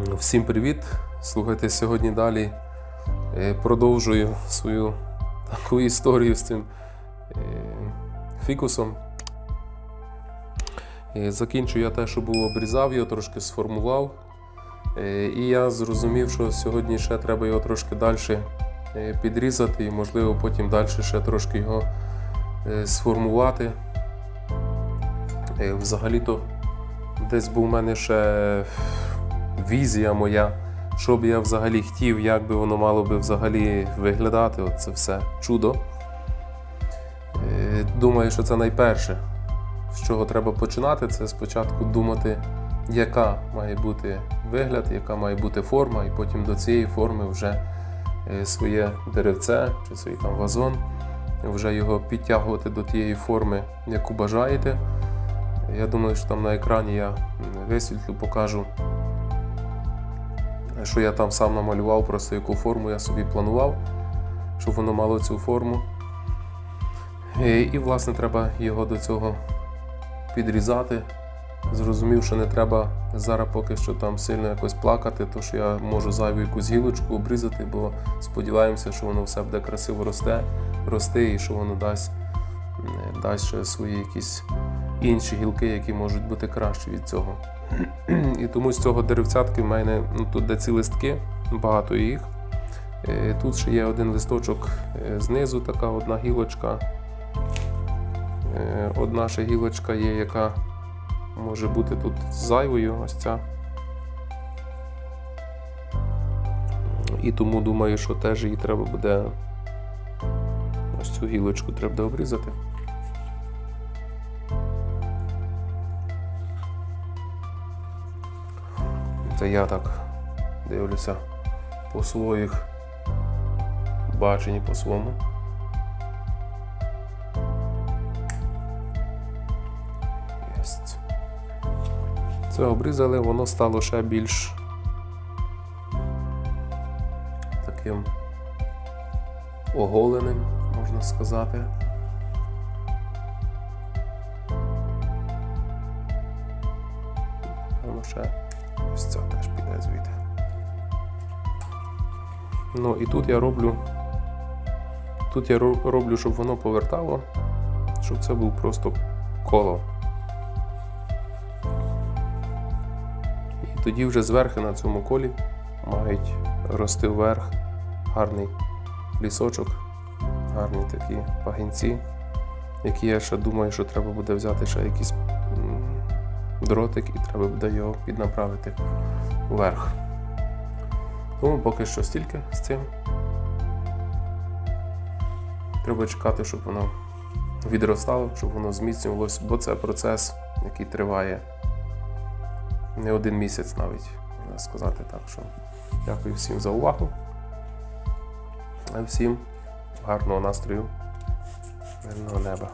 Всім привіт! Слухайте сьогодні далі. е, Продовжую свою таку історію з цим е, фікусом. Е, Закінчу я те, що був обрізав його, трошки сформував. І я зрозумів, що сьогодні ще треба його трошки далі підрізати і, можливо, потім далі ще трошки його сформувати. Взагалі-то десь був у мене ще візія моя, що б я взагалі хотів, як би воно мало би взагалі виглядати. От це все чудо. Е, Думаю, що це найперше, з чого треба починати, це спочатку думати, яка має бути вигляд, яка має бути форма, і потім до цієї форми вже е, своє деревце чи свій там вазон, вже його підтягувати до тієї форми, яку бажаєте. Я думаю, що там на екрані я висвітлю, покажу, що я там сам намалював, просто яку форму я собі планував, щоб воно мало цю форму. І, і власне, треба його до цього підрізати. Зрозумів, що не треба зараз поки що там сильно якось плакати, то що я можу зайву якусь гілочку обрізати, бо сподіваємося, що воно все буде красиво росте, рости і що воно дасть, дасть ще свої якісь інші гілки, які можуть бути кращі від цього. І тому з цього деревцятки в мене ну, тут де ці листки, багато їх. Е, Тут ще є один листочок е, знизу, така одна гілочка. Е, Одна ще гілочка є, яка може бути тут зайвою, ось ця. І тому думаю, що теж її треба буде ось цю гілочку треба обрізати. Це я так дивлюся по своїх баченні по своєму. Єсть. Це обрізали, воно стало ще більш таким оголеним, можна сказати. Ще ось ця теж піде звідти. Ну і тут я роблю. Тут я роблю, щоб воно повертало, щоб це був просто коло. І тоді вже зверху на цьому колі мають рости вверх гарний лісочок, гарні такі пагінці, які я ще думаю, що треба буде взяти ще якийсь м, дротик і треба буде його піднаправити вверх. Тому поки що стільки з цим. Треба чекати, щоб воно відростало, щоб воно зміцнювалося, бо це процес, який триває не один місяць навіть, можна сказати так. Що дякую всім за увагу. А всім гарного настрою, мирного неба.